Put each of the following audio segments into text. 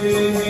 Amém.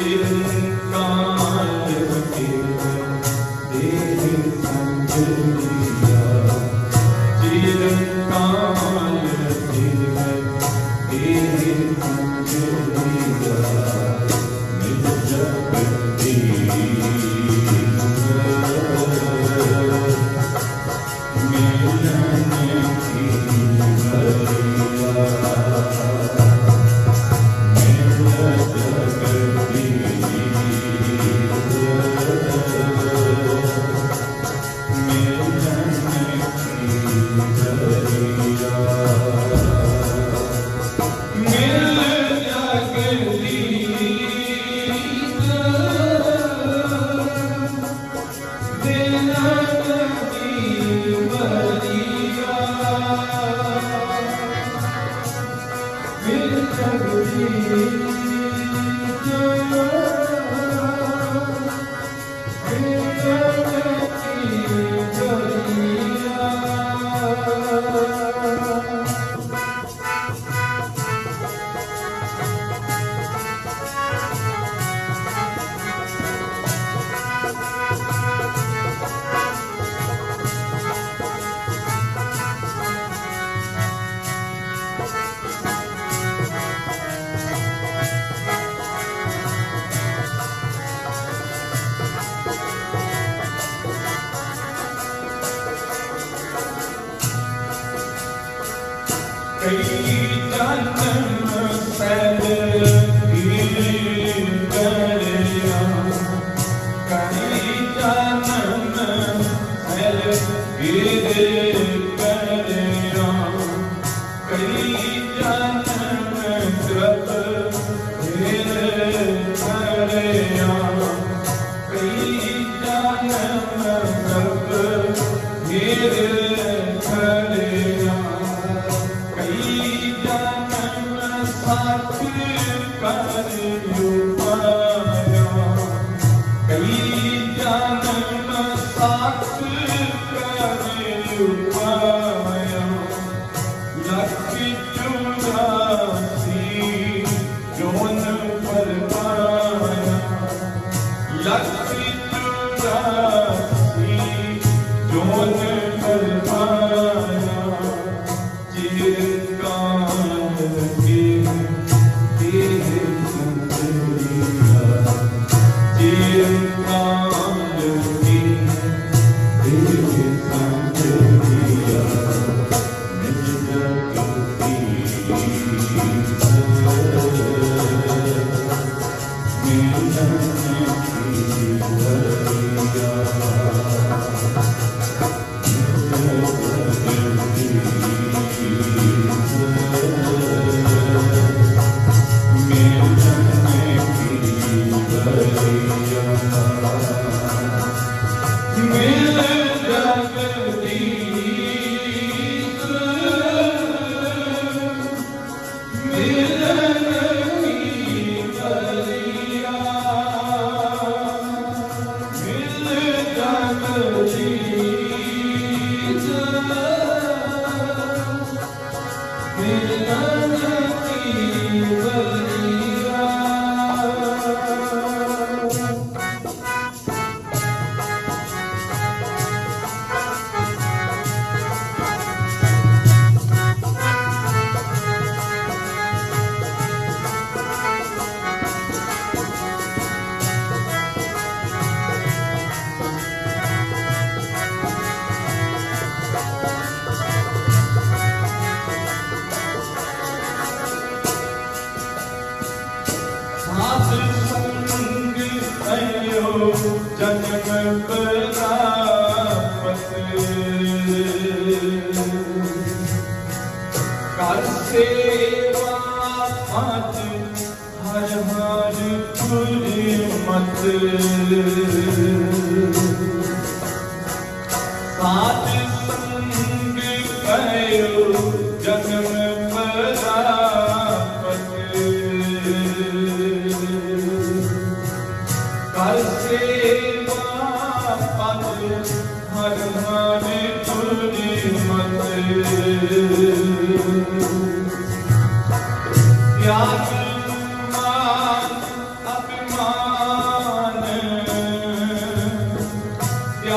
Yeah. Amen. Deus. Amen. ਜਨਮ ਪ੍ਰਾਪਤ ਕਰ ਸੇਵਾ ਆਤ ਹਰ ਹਰ ਪੁਰੀ ਮਤ ਸਾਧ ਸੰਗ ਪਇਓ ਜਨਮ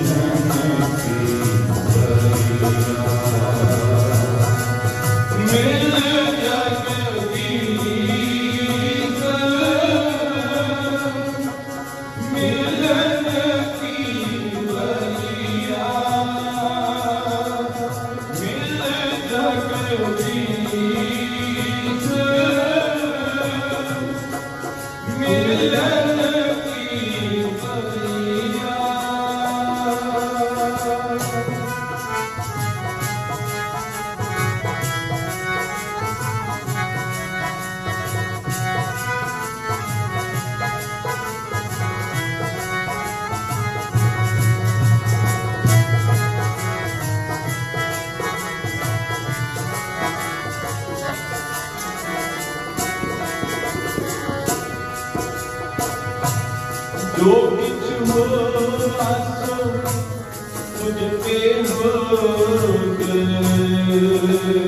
Amen. ਜੋ ਕਿਛ ਹੋਆ ਸੋ ਤੁਝ ਤੇ ਹੋਗ ਆਪਣੀ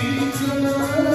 Jesus.